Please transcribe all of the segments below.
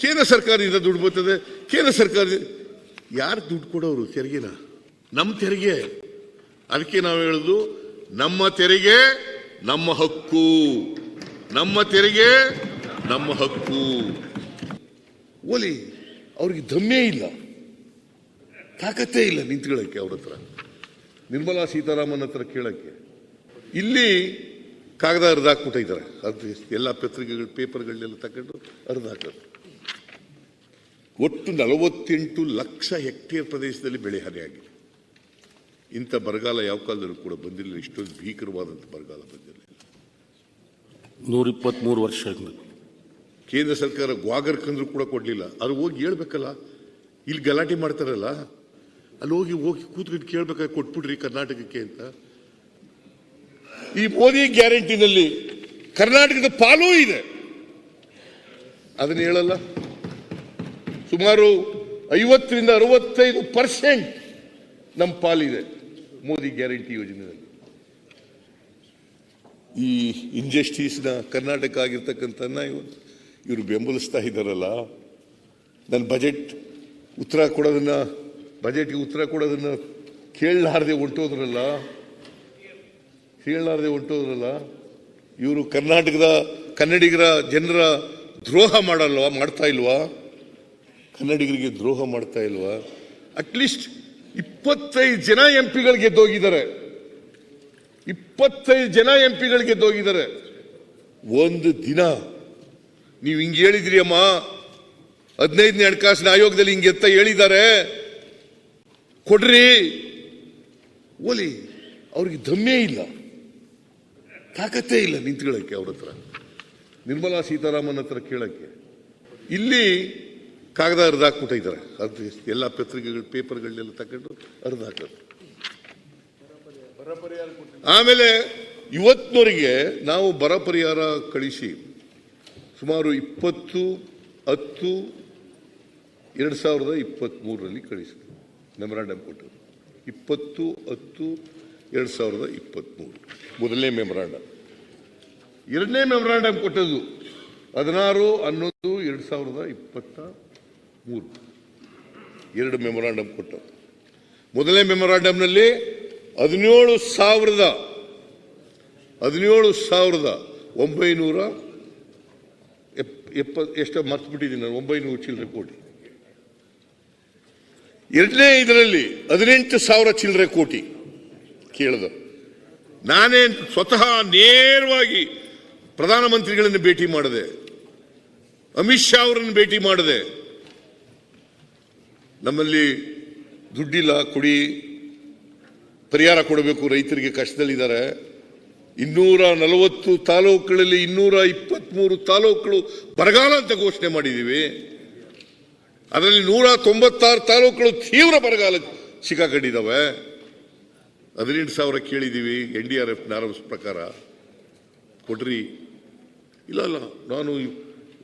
ಕೇಂದ್ರ ಸರ್ಕಾರದಿಂದ ದುಡ್ಡು ಬರ್ತದೆ, ಕೇಂದ್ರ ಸರ್ಕಾರ ಯಾರು ದುಡ್ಡು ಕೊಡೋರು ತೆರಿಗೆನ? ನಮ್ಮ ತೆರಿಗೆ. ಅದಕ್ಕೆ ನಾವು ಹೇಳುದು, ನಮ್ಮ ತೆರಿಗೆ ನಮ್ಮ ಹಕ್ಕು. ನಮ್ಮ ತೆರಿಗೆ ನಮ್ಮ ಹಕ್ಕು. ಓಲಿ, ಅವ್ರಿಗೆ ದಮ್ಮೇ ಇಲ್ಲ. ತಾಕತ್ತೇ ಇಲ್ಲ ನಿಂತ್ಕೊಳ್ಳಕ್ಕೆ ಅವ್ರ ಹತ್ರ. ನಿರ್ಮಲಾ ಸೀತಾರಾಮನ್ ಹತ್ರ ಕೇಳಕ್ಕೆ. ಇಲ್ಲಿ ಕಾಗದ ಹರಿದಾಕ್ಬಿಟ್ಟಿದ್ದಾರೆ ಅದು ಎಲ್ಲ ಪತ್ರಿಕೆಗಳು ಪೇಪರ್ಗಳನ್ನೆಲ್ಲ ತಗೊಂಡು ಹರಿದಾಕೋದು ಒಟ್ಟು ನಲವತ್ತೆಂಟು ಲಕ್ಷ ಹೆಕ್ಟೇರ್ ಪ್ರದೇಶದಲ್ಲಿ ಬೆಳೆ ಹಾನಿಯಾಗಿದೆ ಇಂಥ ಬರಗಾಲ ಯಾವ ಕಾಲದಲ್ಲೂ ಕೂಡ ಬಂದಿಲ್ಲ ಇಷ್ಟೊಂದು ಭೀಕರವಾದಂಥ ಬರಗಾಲ ಬಂದಿರಲಿಲ್ಲ. ನೂರ ಇಪ್ಪತ್ತ್ಮೂರು ವರ್ಷ ಕೇಂದ್ರ ಸರ್ಕಾರ ಗ್ವಾಗರ್ ಕಂದ್ರು ಕೂಡ ಕೊಡಲಿಲ್ಲ. ಅದು ಹೋಗಿ ಹೇಳ್ಬೇಕಲ್ಲ ಇಲ್ಲಿ ಗಲಾಟೆ ಮಾಡ್ತಾರಲ್ಲ ಅಲ್ಲಿ ಹೋಗಿ ಹೋಗಿ ಕೂತ್ಕೊಂಡು ಕೇಳ್ಬೇಕಾದ್ರೆ ಕೊಟ್ಬಿಡ್ರಿ ಕರ್ನಾಟಕಕ್ಕೆ ಅಂತ. ಈ ಮೋದಿ ಗ್ಯಾರಂಟಿನಲ್ಲಿ ಕರ್ನಾಟಕದ ಪಾಲೂ ಇದೆ. ಅದನ್ನ ಹೇಳಲ್ಲ. ಸುಮಾರು ಐವತ್ತರಿಂದ ಅರವತ್ತೈದು ಪರ್ಸೆಂಟ್ ನಮ್ಮ ಪಾಲಿದೆ. ಮೋದಿ ಗ್ಯಾರಂಟಿ ಯೋಜನೆಯಲ್ಲಿ. ಈ ಇಂಜಸ್ಟಿಸ್ನ ಕರ್ನಾಟಕ ಆಗಿರ್ತಕ್ಕಂಥ ಇವರು ಬೆಂಬಲಿಸ್ತಾ ಇದ್ದಾರಲ್ಲ ನನ್ನ ಬಜೆಟ್ ಉತ್ತರ ಕೊಡೋದನ್ನು, ಬಜೆಟ್ಗೆ ಉತ್ತರ ಕೊಡೋದನ್ನು ಕೇಳಲಾರ್ದೆ ಹೊಂಟೋದ್ರಲ್ಲ ಕೇಳಲಾರ್ದೆ ಹೊಂಟೋದ್ರಲ್ಲ, ಇವರು ಕರ್ನಾಟಕದ ಕನ್ನಡಿಗರ ಜನರ ದ್ರೋಹ ಮಾಡಲ್ವಾ, ಮಾಡ್ತಾ ಇಲ್ವಾ? ಕನ್ನಡಿಗರಿಗೆ ದ್ರೋಹ ಮಾಡ್ತಾ ಇಲ್ವಾ? ಅಟ್ಲೀಸ್ಟ್ ಇಪ್ಪತ್ತೈದು ಜನ ಎಂ ಪಿಗಳು ಗೆದ್ದೋಗಿದ್ದಾರೆ ಇಪ್ಪತ್ತೈದು ಜನ ಎಂ ಪಿಗಳು ಗೆದ್ದೋಗಿದ್ದಾರೆ ಒಂದು ದಿನ. ನೀವು ಹಿಂಗೆ ಹೇಳಿದ್ರಿ ಅಮ್ಮ. ಹದಿನೈದನೇ ಹಣಕಾಸಿನ ಆಯೋಗದಲ್ಲಿ ಹಿಂಗೆ ಎತ್ತ ಹೇಳಿದ್ದಾರೆ. ಕೊಡ್ರಿ. ಓಲಿ ಅವ್ರಿಗೆ ದಮ್ಮೇ ಇಲ್ಲ. ತಾಕತ್ತೇ ಇಲ್ಲ ನಿಂತ್ಕೊಳ್ಳಕ್ಕೆ ಅವ್ರ ಹತ್ರ. ನಿರ್ಮಲಾ ಸೀತಾರಾಮನ್ ಹತ್ರ ಕೇಳಕ್ಕೆ ಇಲ್ಲಿ ಕಾಗದ ಅರ್ಧ ಹಾಕ್ಬಿಟ್ಟಿದ್ದಾರೆ. ಅದು ಎಲ್ಲ ಪತ್ರಿಕೆಗಳು, ಪೇಪರ್ಗಳನ್ನೆಲ್ಲ ತಗೊಂಡು ಹರಿದಾಕೋದು ಆಮೇಲೆ ಇವತ್ತಿನವರಿಗೆ ನಾವು ಬರ ಪರಿಹಾರ ಕಳಿಸಿ ಸುಮಾರು ಇಪ್ಪತ್ತು, ಹತ್ತು, ಎರಡು ಸಾವಿರದ ಇಪ್ಪತ್ತ್ಮೂರರಲ್ಲಿ ಕಳಿಸಿದ್ರು. ಮೆಮೊರಾಂಡಮ್ ಕೊಟ್ಟರು. ಇಪ್ಪತ್ತು, ಹತ್ತು, ಎರಡು ಸಾವಿರದ ಇಪ್ಪತ್ತ್ಮೂರು ಮೊದಲನೇ ಮೆಮೊರಾಂಡಮ್ ಎರಡನೇ ಮೆಮೊರಾಂಡಮ್ ಕೊಟ್ಟದ್ದು ಹದಿನಾರು, ಹನ್ನೊಂದು, ಎರಡು ಸಾವಿರದ ಇಪ್ಪತ್ತ ಮೂರು. ಎರಡು ಮೆಮೊರಾಂಡಮ್ ಕೊಟ್ಟರು. ಮೊದಲನೇ ಮೆಮೊರಾಂಡಮ್ನಲ್ಲಿ ಹದಿನೇಳು ಸಾವಿರದ ಹದಿನೇಳು ಸಾವಿರದ ಒಂಬೈನೂರ ಎಪ್, ಎಪ್ಪ, ಎಷ್ಟೋ ಮರ್ತ್ಬಿಟ್ಟಿದ್ದೀನಿ ನಾನು, ಒಂಬೈನೂರು ಚಿಲ್ಲರೆ ಕೋಟಿ. ಎರಡನೇ ಇದರಲ್ಲಿ ಹದಿನೆಂಟು ಸಾವಿರ ಚಿಲ್ಲರೆ ಕೋಟಿ ಕೇಳಿದ. ನಾನೇ ಸ್ವತಃ ನೇರವಾಗಿ ಪ್ರಧಾನಮಂತ್ರಿಗಳನ್ನು ಭೇಟಿ ಮಾಡಿದೆ. ಅಮಿತ್ ಶಾ ಅವರನ್ನು ಭೇಟಿ ಮಾಡಿದೆ. ನಮ್ಮಲ್ಲಿ ದುಡ್ಡಿಲ್ಲ, ಕೊಡಿ, ಪರಿಹಾರ ಕೊಡಬೇಕು ರೈತರಿಗೆ ಕಷ್ಟದಲ್ಲಿದ್ದಾರೆ. ಇನ್ನೂರ ನಲವತ್ತು ತಾಲೂಕುಗಳಲ್ಲಿ ಇನ್ನೂರ ಇಪ್ಪತ್ಮೂರು ತಾಲೂಕುಗಳು ಬರಗಾಲ ಅಂತ ಘೋಷಣೆ ಮಾಡಿದ್ದೀವಿ. ಅದರಲ್ಲಿ ನೂರ ತೊಂಬತ್ತಾರು ತಾಲೂಕುಗಳು ತೀವ್ರ ಬರಗಾಲ ಸಿಕ್ಕಾಕೊಂಡಿದ್ದಾವೆ. ಹದಿನೆಂಟು ಸಾವಿರ ಕೇಳಿದ್ದೀವಿ, N D R F norms ಪ್ರಕಾರ. ಕೊಡ್ರಿ. ಇಲ್ಲ ಅಲ್ಲ ನಾನು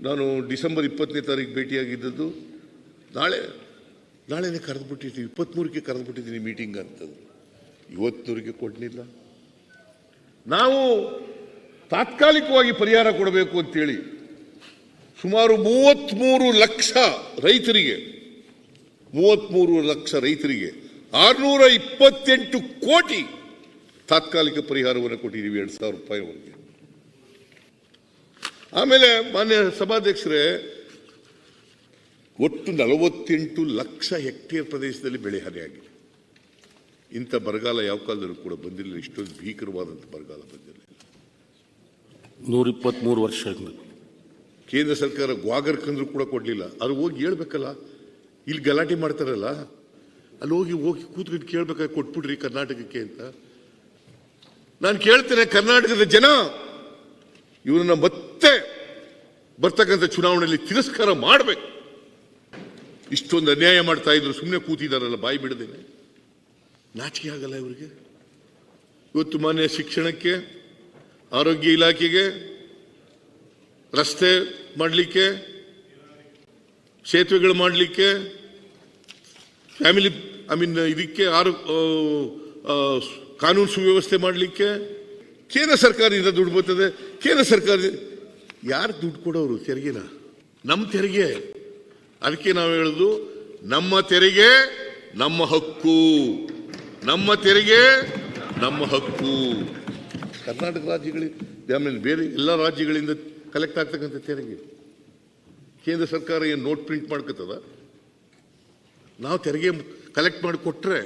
ನಾನು ಡಿಸೆಂಬರ್ ಇಪ್ಪತ್ತನೇ ತಾರೀಕು ಭೇಟಿಯಾಗಿದ್ದದ್ದು ನಾಳೆ ನಾಳೆನೇ ಕರೆದುಬಿಟ್ಟಿದ್ದೀವಿ ಇಪ್ಪತ್ತ್ಮೂರಕ್ಕೆ ಕರೆದುಬಿಟ್ಟಿದ್ದೀನಿ ಮೀಟಿಂಗ್ ಅಂತಂದ್ರು ಇವತ್ತೂರಿಗೆ ಕೊಡಲಿಲ್ಲ. ನಾವು ತಾತ್ಕಾಲಿಕವಾಗಿ ಪರಿಹಾರ ಕೊಡಬೇಕು ಅಂತೇಳಿ ಸುಮಾರು ಮೂವತ್ತ್ಮೂರು ಲಕ್ಷ ರೈತರಿಗೆ, ಮೂವತ್ತ್ಮೂರು ಲಕ್ಷ ರೈತರಿಗೆ ಆರುನೂರ ಇಪ್ಪತ್ತೆಂಟು ಕೋಟಿ ತಾತ್ಕಾಲಿಕ ಪರಿಹಾರವನ್ನು ಕೊಟ್ಟಿದ್ದೀವಿ ಎರಡು ಸಾವಿರ ರೂಪಾಯಿವರೆಗೆ ಆಮೇಲೆ ಮಾನ್ಯ ಸಭಾಧ್ಯಕ್ಷರೇ ಒಟ್ಟು ನಲವತ್ತೆಂಟು ಲಕ್ಷ ಹೆಕ್ಟೇರ್ ಪ್ರದೇಶದಲ್ಲಿ ಬೆಳೆ ಹಾನಿಯಾಗಿದೆ ಇಂಥ ಬರಗಾಲ ಯಾವ ಕಾಲದಲ್ಲೂ ಕೂಡ ಬಂದಿರಲಿಲ್ಲ. ಇಷ್ಟೊಂದು ಭೀಕರವಾದಂಥ ಬರಗಾಲ ಬಂದಿರಲಿಲ್ಲ. ನೂರ ವರ್ಷದಿಂದ ವರ್ಷ ಕೇಂದ್ರ ಸರ್ಕಾರ ಗ್ವಾಗರ್ ಕಂದ್ರು ಕೂಡ ಕೊಡಲಿಲ್ಲ. ಅದು ಹೋಗಿ ಹೇಳ್ಬೇಕಲ್ಲ. ಇಲ್ಲಿ ಗಲಾಟೆ ಮಾಡ್ತಾರಲ್ಲ. ಅಲ್ಲಿ ಹೋಗಿ ಹೋಗಿ ಕೂತ್ಕೊಂಡು ಕೇಳ್ಬೇಕಾಗಿ ಕೊಟ್ಬಿಡ್ರಿ ಕರ್ನಾಟಕಕ್ಕೆ ಅಂತ. ನಾನು ಕೇಳ್ತೇನೆ ಕರ್ನಾಟಕದ ಜನ. ಇವರನ್ನ ಮತ್ತೆ ಬರ್ತಕ್ಕಂಥ ಚುನಾವಣೆಯಲ್ಲಿ ತಿರಸ್ಕಾರ ಮಾಡಬೇಕು. ಇಷ್ಟೊಂದು ಅನ್ಯಾಯ ಮಾಡ್ತಾ ಇದ್ರು ಸುಮ್ಮನೆ ಕೂತಿದಾರಲ್ಲ, ಬಾಯಿ ಬಿಡದೇನೆ ನಾಚಿಕೆ ಆಗಲ್ಲ ಇವರಿಗೆ. ಇವತ್ತು ಮಾನ್ಯ ಶಿಕ್ಷಣಕ್ಕೆ, ಆರೋಗ್ಯ ಇಲಾಖೆಗೆ, ರಸ್ತೆ ಮಾಡಲಿಕ್ಕೆ, ಸೇತುವೆಗಳು ಮಾಡಲಿಕ್ಕೆ, ಫ್ಯಾಮಿಲಿ, ಐ ಮೀನ್ ಇದಕ್ಕೆ ಆರೋ ಕಾನೂನು ಸುವ್ಯವಸ್ಥೆ ಮಾಡಲಿಕ್ಕೆ, ಕೇಂದ್ರ ಸರ್ಕಾರದಿಂದ ದುಡ್ಡು ಬರ್ತದೆ. ಕೇಂದ್ರ ಸರ್ಕಾರ ಯಾರು ದುಡ್ಡು ಕೊಡೋರು ತೆರಿಗೆನ? ನಮ್ಮ ತೆರಿಗೆ. ಅದಕ್ಕೆ ನಾವು ಹೇಳುದು, ನಮ್ಮ ತೆರಿಗೆ ನಮ್ಮ ಹಕ್ಕು. ನಮ್ಮ ತೆರಿಗೆ ನಮ್ಮ ಹಕ್ಕು. ಕರ್ನಾಟಕ ರಾಜ್ಯಗಳಿಗೆ ಆಮೇಲೆ ಬೇರೆ ಎಲ್ಲ ರಾಜ್ಯಗಳಿಂದ ಕಲೆಕ್ಟ್ ಆಗ್ತಕ್ಕಂಥ ತೆರಿಗೆ. ಕೇಂದ್ರ ಸರ್ಕಾರ ಏನು ನೋಟ್ ಪ್ರಿಂಟ್ ಮಾಡ್ಕೊತದ? ನಾವು ತೆರಿಗೆ ಕಲೆಕ್ಟ್ ಮಾಡಿ ಕೊಟ್ರೆ